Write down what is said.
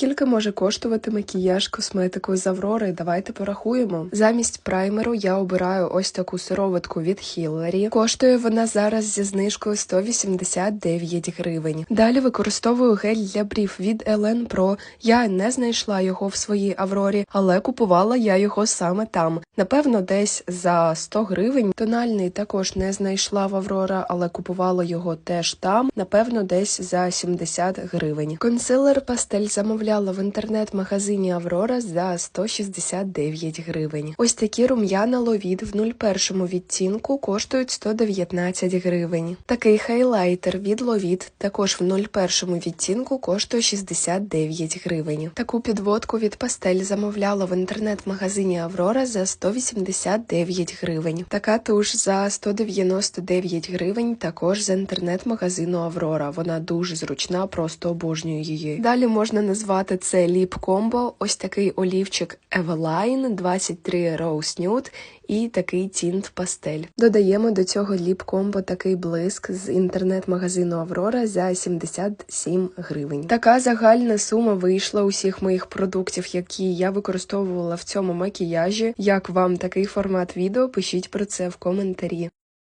Скільки може коштувати макіяж косметикою з Аврори? Давайте порахуємо. Замість праймеру я обираю ось таку сироватку від Хіллері. Коштує вона зараз зі знижкою 189 гривень. Далі використовую гель для брів від Elen Pro. Я не знайшла його в своїй Аврорі, але купувала я його саме там. Напевно, десь за 100 гривень. Тональний також не знайшла в Аврора, але купувала його теж там. Напевно, десь за 70 гривень. Консилер пастель замовляла в інтернет-магазині Аврора за 169 гривень. Ось такі рум'яна ловід в 01 відтінку коштують 119 гривень. Такий хайлайтер від ловід також в 01 відтінку коштує 69 гривень. Таку підводку від пастель замовляла в інтернет-магазині Аврора за 189 гривень. Така туш за 199 гривень також з інтернет-магазину Аврора. Вона дуже зручна, просто обожнюю її. Далі можна назвати це ліп комбо. Ось такий олівчик Eveline 23 Rose Nude і такий тінт пастель. Додаємо до цього ліп комбо такий блиск з інтернет-магазину Аврора за 77 гривень. Така загальна сума вийшла усіх моїх продуктів, які я використовувала в цьому макіяжі. Як вам такий формат відео? Пишіть про це в коментарі.